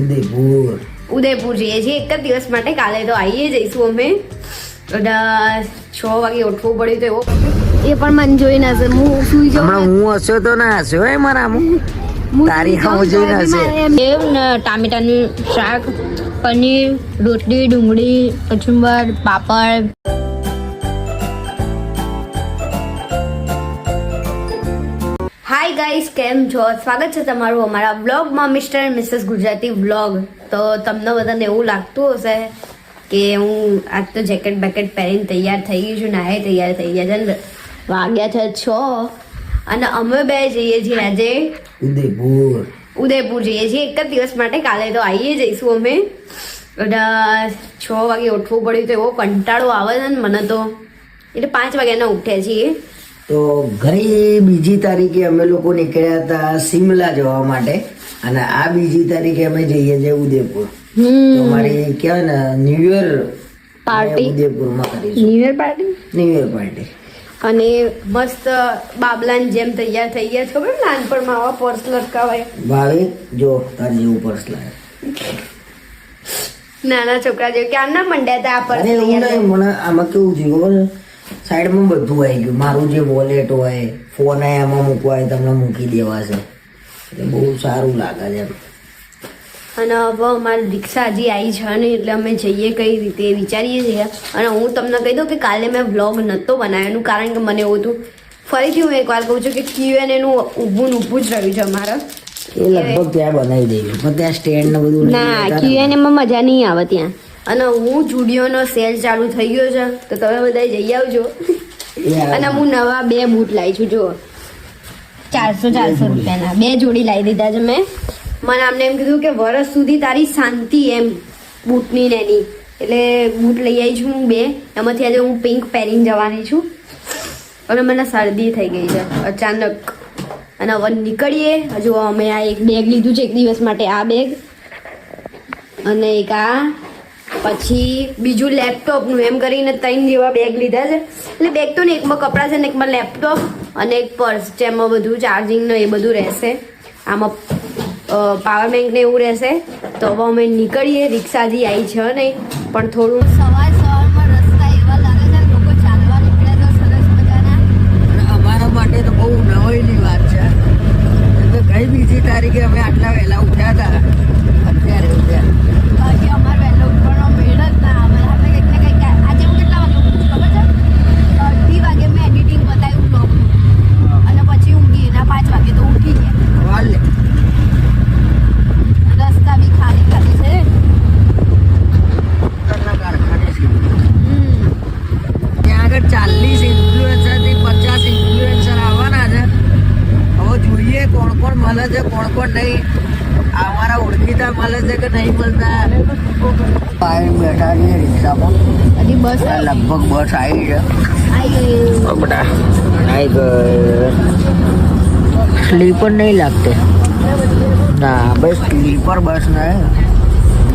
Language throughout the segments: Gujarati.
ઉદયપુર. ઉદયપુર જઈએ છીએ. એક જ દિવસ માટે કાલે તો આવીએ જઈશું અમે. છ વાગે ઉઠવું પડ્યું તો એવો. એ પણ મને જોઈ ના છે હું સુઈ હમણાં હું હસ્યો તો ના હસ્યો હે મારા તારી હામું જોઈને હશે. સેવ ને ટામેટાનું શાક પનીર રોટલી ડુંગળી કચુંબર પાપડ. હાય ગાઈસ કેમ છો? સ્વાગત છે તમારું અમારા બ્લોગમાં mister and missus Gujarati blog તો તમને બધાને એવું લાગતું હશે કે હું આજ તો જેકેટ બેકેટ પહેરીને તૈયાર થઈ ગઈ છું નાહે તૈયાર થઈ ગયા છે વાગ્યા છે છ. અને અમે બે જઈએ છીએ આજે ઉદયપુર. ઉદયપુર જઈએ છીએ. એક જ દિવસ માટે કાલે તો આવીએ જઈશું અમે. એટલે છ વાગે ઉઠવું પડ્યું તો એવો કંટાળો આવે છે ને મને તો. એટલે પાંચ વાગ્યાના ઉઠ્યા છીએ. તો ઘણી બીજી તારીખે અમે લોકો નીકળ્યા હતા સિમલા જવા માટે. અને આ બીજી તારીખે અમે જઈએ છીએ ઉદયપુર. તો અમારી કહેવાય ને ન્યુ યર પાર્ટી ઉદયપુરમાં કરી new year party new year party અને મસ્ત બાબલાની જેમ તૈયાર થઈ ગયા છે ખબર નાનપણમાં આવા પર્સ લટકાવાય. ભાવે જો તાર જેવું પર્સ લાવે નાના છોકરા જેવું. ક્યાં ના મંડ્યા હતા આ પર્સ મને આમાં કેવું થયું ખબર સાઈડમાં બધું આવી ગયું. મારું જે વોલેટ હોય ફોન એમાં મૂકવા હોય તમને મૂકી દેવાશે. એટલે બહુ સારું લાગે છે અને હવે અમારી રિક્ષા હજી આવી છે ને એટલે અમે જઈએ કઈ રીતે વિચારીએ છીએ. અને હું તમને કહી દઉં કે કાલે મેં વ્લોગ નહોતો બનાવ્યો કારણ કે મને એવું હતું ફરીથી હું એકવાર કહું છું કે ક્યુએન એનું ઊભું ને ઊભું જ રહ્યું છે અમારે. એ લગભગ ત્યાં બનાવી દેવું પણ ત્યાં સ્ટેન્ડ ને બધું ના. ક્યુએન એમાં મજા નહીં આવે ત્યાં. અને હું જુડિયોનો સેલ ચાલુ થઈ ગયો છે તો તમે બધા જઈ આવજો. અને હું નવા બે બૂટ લાવી છું જો ચારસો ચારસો રૂપિયાના. બે જોડી લાવી દીધા છે મેં. મને આમને એમ કીધું કે વરસ સુધી તારી શાંતિ એમ બૂટની ને એની. એટલે બૂટ લઈ આવી છું હું બે. એમાંથી આજે હું પિંક પહેરીને જવાની છું. અને મને શરદી થઈ ગઈ છે અચાનક. અને હવે નીકળીએ. હજુ અમે આ એક બેગ લીધું છે એક દિવસ માટે આ બેગ અને એક આ પછી બીજું લેપટોપનું એમ કરીને ત્રણ જેવા બેગ લીધા છે. એટલે બેગ તો ને એકમાં કપડાં છે ને એકમાં લેપટોપ અને એક પર્સ જેમાં બધું ચાર્જિંગ ને એ બધું રહેશે. આમાં પાવર બેંક ને એવું રહેશે. તો હવે અમે નીકળીએ. રિક્ષાથી આવી છે નહીં પણ થોડું સવાર સવારમાં રસ્તા એવા લાગે છે લોકો ચાલવા નીકળ્યા તો સરસ મજાના. અમારા માટે તો બહુ નવાઈની વાત છે. ગઈ બીજી તારીખે અમે આટલા વહેલા ઉઠ્યા હતા અત્યારે ઉઠ્યા બાકી અમારે વહેલો ઉઠવાનો મેળ જ ના આવે આપણે કંઈક ને કંઈક આજે હું કેટલા વાગે ઉઠું છું ખબર છે અઢી વાગે મેં એડિટિંગ બતાવ્યું બ્લોગનું અને પછી ઊંઘી એના પાંચ વાગે તો ઉઠી ગયા વાલે રસ્તા બી ખાલી ખાલી છે ઉત્તરના કારખાને છે હમ. ત્યાં આગળ ચાલીસ ઇન્ફ્લુએન્સરથી પચાસ ઇન્ફ્લુએન્સર આવવાના છે હવે જોઈએ કોણ કોણ મળે છે કોણ કોણ નહીં અમારા ઓળખીતા મળે છે કે નહીં મળતા? બહાર બેઠા છીએ રિક્ષામાં. હજી બસ લગભગ બસ આવી છે. બટા આવી ગઈ. સ્લીપર નહીં લાગતે. ના બસ સ્લીપર બસ ના.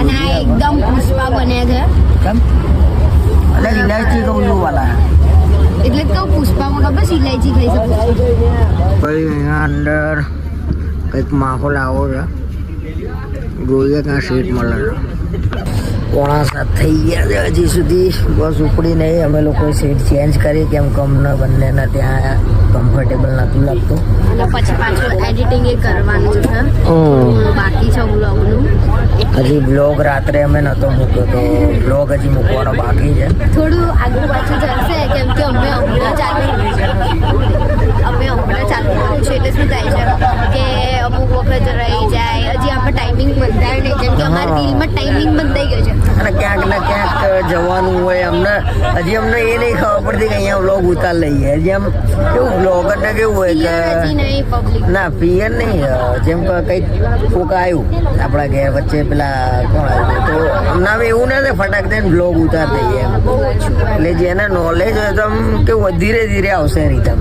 અને આ એકદમ પુષ્પા બન્યા છે. કેમ? એટલે ઇલાયચી કહું છું વાલા. એટલે તો પુષ્પામાં ખબર ઇલાયચી ખાઈ શકો ભાઈ અંદર કંઈક માહોલ આવો છે. જોઈએ ક્યાં સીટ પોણા સાત થઈ ગયા છે હજી સુધી. બસ ઉપડી નહીં. અમે લોકોએ સીટ ચેન્જ કરી કેમ કે અમને બંનેને ત્યાં કમ્ફર્ટેબલ નહોતું લાગતું. પછી પાછું એડિટિંગ એ કરવાનું છે. બાકી છે બ્લોગનું હજી બ્લોગ રાત્રે અમે નહોતો મૂક્યો તો બ્લોગ હજી મૂકવાનો બાકી છે. થોડું આગળ પાછું જશે કેમ કે અમે હમણાં ચાલુ અમે હમણાં ચાલુ કર્યું છે એટલે શું થાય છે કે અમુક વખત રહી જાય હજી આપણે ટાઈમિંગ બંધાય નહીં. કેમ કે અમારા દિલમાં ટાઈમિંગ બંધાઈ ગયો છે. અને ક્યાંક ને ક્યાંક જવાનું હોય અમને હજી અમને એ નહીં ખબર પડતી કે અહીંયા બ્લોગ ઉતાર લઈએ. હજી આમ કેવું વ્લોગ ને કેવું હોય કે ના પિયર નહીં જેમ કે કંઈક કોક આવ્યું આપણા ઘેર વચ્ચે પેલા કોણ આવ્યું તો અમને હવે એવું ના થાય ફટાક દઈને બ્લોગ ઉતાર દઈએ એટલે જેને નોલેજ હોય તો આમ કેવું ધીરે ધીરે આવશે રીતમ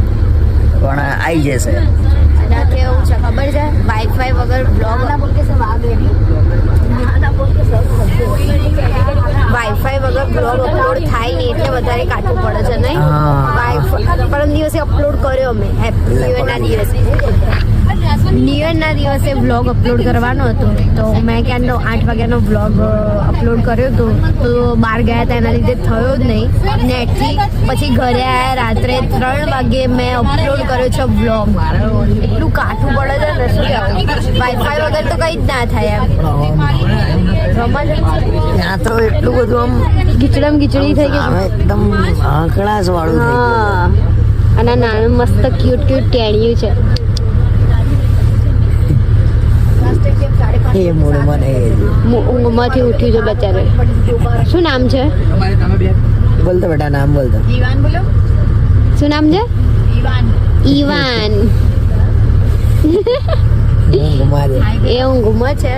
પણ આવી જશે. કેવું છે ખબર છે? વાઈફાઈ વગર બ્લોગ વાઈફાઈ વગર બ્લોગ અપલોડ થાય નહીં એટલે વધારે કાઢવું પડે છે નહીં. વાઈફાઈ પરમ દિવસે અપલોડ કર્યો અમે. હેપી દિવસે. ન્યુ દિવસે વ્લોગ અપલોડ કરવાનો હતો. તો મેં ક્યાંનો આઠ વાગ્યાનો વ્લોગ અપલોડ કર્યો હતો. તો બહાર ગયા હતા એના લીધે થયો જ નહીં. નેટથી પછી ઘરે આવ્યા રાત્રે ત્રણ વાગે મેં અપલોડ કર્યો છે વ્લોગ એટલું કાઠું પડે છે ને શું કહેવું વાઈફાઈ વગર તો કંઈ જ ના થાય એમ. ત્યાં તો એટલું બધું આમ ગીચડમ ગીચડી થઈ ગયું. એકદમ આંકડાસ વાળું હા. અને નાનું મસ્ત ક્યુટ ક્યુટ ટેણિયું છે ગયું એ મૂળમાં નહીં ઊંઘમાંથી ઉઠ્યું છે બચારે શું નામ છે? બોલતો બેટા નામ બોલતો શું નામ છે? ઈવાન. એ ઊંઘમાં છે.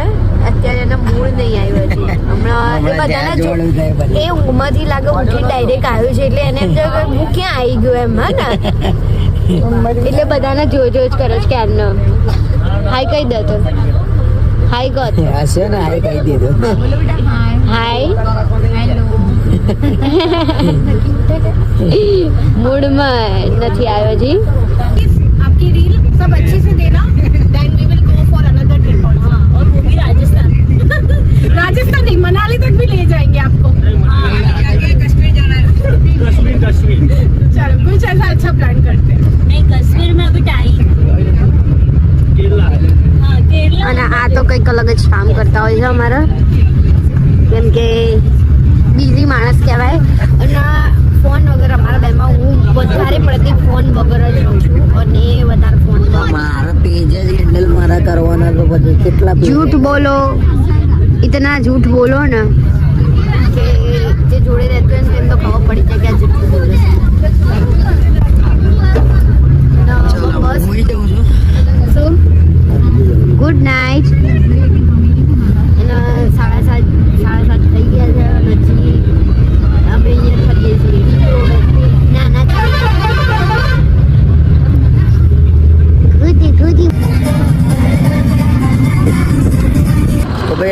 અત્યારે એના મૂળ નહીં આવ્યો છે હમણાં એ બધાને એ ઊંઘમાંથી લાગે ઉઠી ડાયરેક્ટ આવ્યું છે એટલે એને એમ કે હું ક્યાં આવી ગયો એમ હા ને? એટલે બધાને જોઈ જ કરે છે ક્યારનો હાય કહી દે તો. હાય ગત હશે ને આ કહી દીધું હાય મૂડમાં નથી આવ્યો જી आपकी रील सब अच्छे से देना then we will go for another trip हाँ और वो भी राजस्थान राजस्थान नहीं मनाली तक भी ले जाएंगे आपको कश्मीर जाना है कश्मीर कश्मीर चलो कुछ ऐसा अच्छा प्लान करते हैं नहीं कश्मीर में अभी टाइम केरला हाँ केरला અને આ તો કંઈક અલગ જ કામ કરતા હોય છે અમારા. કેમ કે બિઝી માણસ કહેવાય. અને ફોન વગર અમારા બેમાં હું વધારે પડતી ફોન વગર જ રહું છું. અને વધારે ફોન મારા પેજ જ હેન્ડલ મારા કરવાના તો પછી કેટલા જૂઠ બોલો. ઇતના જૂઠ બોલો ને. કે જે જોડે રહેતું હોય ને તો ખબર પડી જાય કે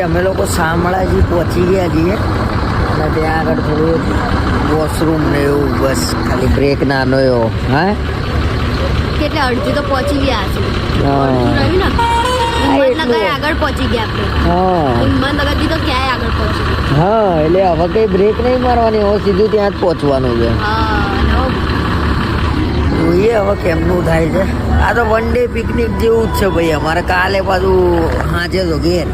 અમે લોકો શામળાજી પહોંચી ગયા છીએ. અને ત્યાં આગળ થોડું વોશરૂમ ને એવું બસ ખાલી બ્રેક નાનો એવો હા? કેટલે અડધી તો પહોંચી ગયા છે. હા. એટલું. આગળ પહોંચી ગયા હા. હિંમતનગર તો ક્યાંય આગળ હા એટલે હવે કઈ બ્રેક નહીં મારવાની હવે સીધું ત્યાં જ પહોંચવાનું છે. હા જોઈએ હવે કેમનું થાય છે. આ તો વન ડે પિકનિક જેવું જ છે ભાઈ અમારે કાલે પાછું હાજે તો ઘેર.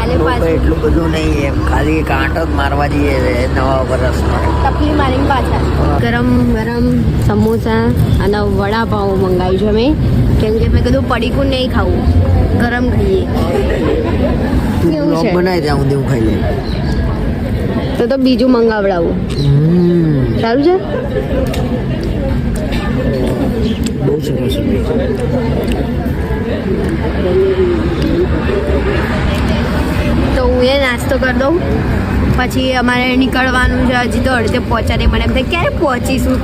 કાલે પાછું. એટલું બધું નહીં એમ. ખાલી કાંટો જ મારવા જઈએ છે નવા વર્ષમાં તપલી મારીને પાછા. ગરમ ગરમ સમોસા અને વડાપાઉં મંગાવ્યું છે મેં કેમ કે મેં કીધું પડીકું નહીં ખાવું. ગરમ ખાઈએ. કેવું છે? બનાવી ત્યાં સુધી હું ખાઈ લઉં તો તો બીજું મંગાવડાવું. સારું છે? બહુ સરસ હું એ નાસ્તો કરી દઉં. પછી અમારે નીકળવાનું છે હજી તો અડધે પહોંચાડે મને એમ થાય ક્યારે પહોંચીશું?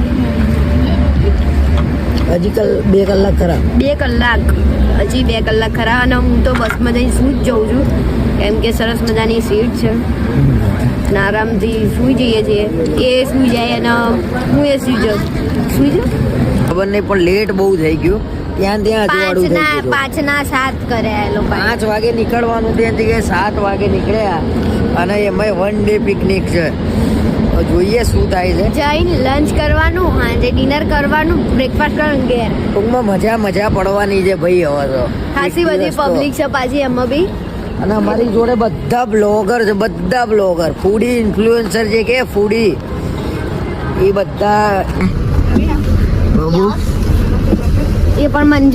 હજી કલ બે કલાક ખરા. બે કલાક. હજી બે કલાક ખરા અને હું તો બસમાં જઈને શું જ જઉં છું. કેમ કે સરસ મજાની સીટ છે. અને આરામથી સૂઈ જઈએ છીએ. એ સૂઈ જાય અને હું એ સૂઈ જાઉં. સૂઈ જાઉં? ખબર નહીં પણ લેટ બહુ થઈ ગયું. ત્યાં ત્યાં અજવાળું થઈ ગયું. પાંચના સાત કર્યા લોકો. પાંચ વાગે નીકળવાનું ત્યાં જગ્યાએ સાત વાગે નીકળ્યા. અને એમાં વન ડે પિકનિક છે. જોઈએ શું થાય છે. જઈને લંચ કરવાનું સાંજે ડિનર કરવાનું બ્રેકફાસ્ટ કરવાનું ઘેર. ટૂંકમાં મજા મજા પડવાની છે ભાઈ હવે તો. ખાસી બધી પબ્લિક છે પાછી એમાં બી. અને અમારી જોડે બધા બ્લોગર છે બધા બ્લોગર ફૂડી ઇન્ફ્લુએન્સર જે કે ફૂડી એ બધા એ પણ મને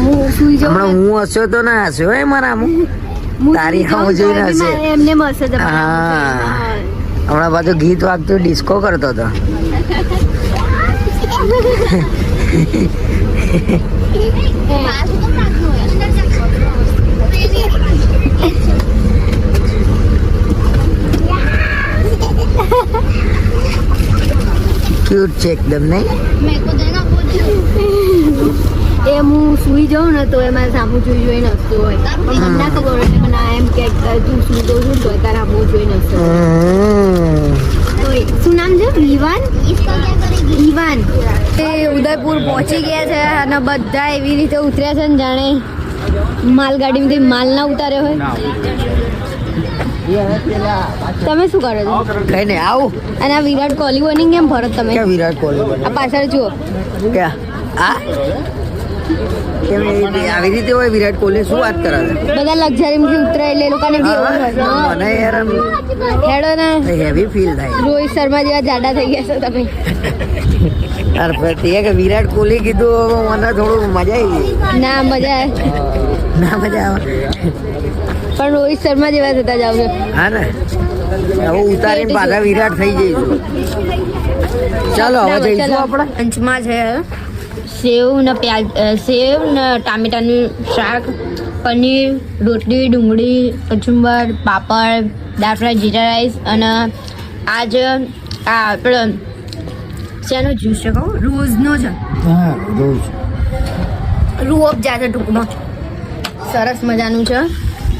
હું સુઈ જાઉં હમણાં હું હસ્યો તો ના હસ્યો એ મારા હું તારી હશે. એમને મળશે હા. હમણાં પાછું ગીત વાગતું ડિસ્કો કરતો હતો. ક્યુટ છે એકદમ નહીં એ હું સુઈ જાઉં ને તો એમાં સામું જોઈ જોઈ નસતો હોય. પણ મને ના ખબર હોય એટલે મને એમ કે તું સુઈ જાઉં છું તો તારા સામું જોઈ હસતો હોય. હમ. તો એ- શું નામ છે? ઈવાન ઈવાન એ ઉદયપુર પહોંચી ગયા છે અને બધા એવી રીતે ઉતર્યા છે ને જાણે માલગાડીમાંથી માલ ના ઉતાર્યો હોય. તમે શું કરો છો? કઈ નહીં આવું. અને આ વિરાટ કોહલી બની કેમ ભરત તમે? ક્યાં વિરાટ કોહલી આ પાછળ જુઓ. ક્યાં? આ? આવી રીતે હોય વિરાટ કોહલી શું વાત કરે છે? બધા લક્ઝરીમાંથી ઉતરે એટલે એ લોકોને બી એવું. મને યાર આમ હેડો ને. હેવી ફીલ થાય. રોહિત શર્મા જેવા જાડા થઈ ગયા છો તમે. યાર પછી કે વિરાટ કોહલી કીધું મને થોડું મજા આવી ગઈ. ના મજા આવે. ના મજા આવે. પણ રોહિત શર્મા જેવા થતા જાવ છો. હા ને. હવે ઉતારીને પાછા વિરાટ થઈ જઈશું ચાલો હવે જઈશું આપણે. પંચમાં છે. સેવ ને પ્યાજ સેવ ને ટામેટાનું શાક પનીર રોટલી ડુંગળી કચુંબર પાપડ દાળ ફ્રાય જીરા રાઈસ અને આજ આ આપણે શેનો જ્યુસ છે કહું રોઝનો છે હા રોજ. રૂ જાય છે ટૂંકમાં. સરસ મજાનું છે.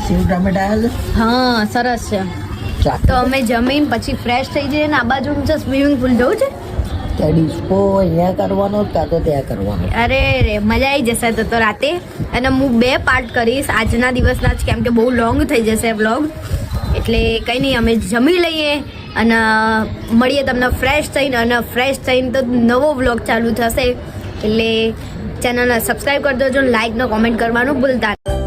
સેવ ટામેટા આવ્યા હા સરસ છે. છે તો અમે જમીન પછી ફ્રેશ થઈ જઈએ ને આ બાજુ છે સ્વિમિંગ પુલ જવું છે? ત્યાં ડિસ્કો અહીંયા કરવાનો કાં તો ત્યાં કરવાનો અરે રે મજા આવી જશે તો તો રાતે. અને હું બે પાર્ટ કરીશ. આજના દિવસના જ કેમ કે બહુ લોંગ થઈ જશે વ્લોગ એટલે કંઈ નહીં અમે જમી લઈએ અને મળીએ તમને ફ્રેશ થઈને. અને ફ્રેશ થઈને તો નવો વ્લોગ ચાલુ થશે. એટલે ચેનલને સબસ્ક્રાઈબ કરી દેજો લાઈક ને કોમેન્ટ કરવાનું ભૂલતા નહીં.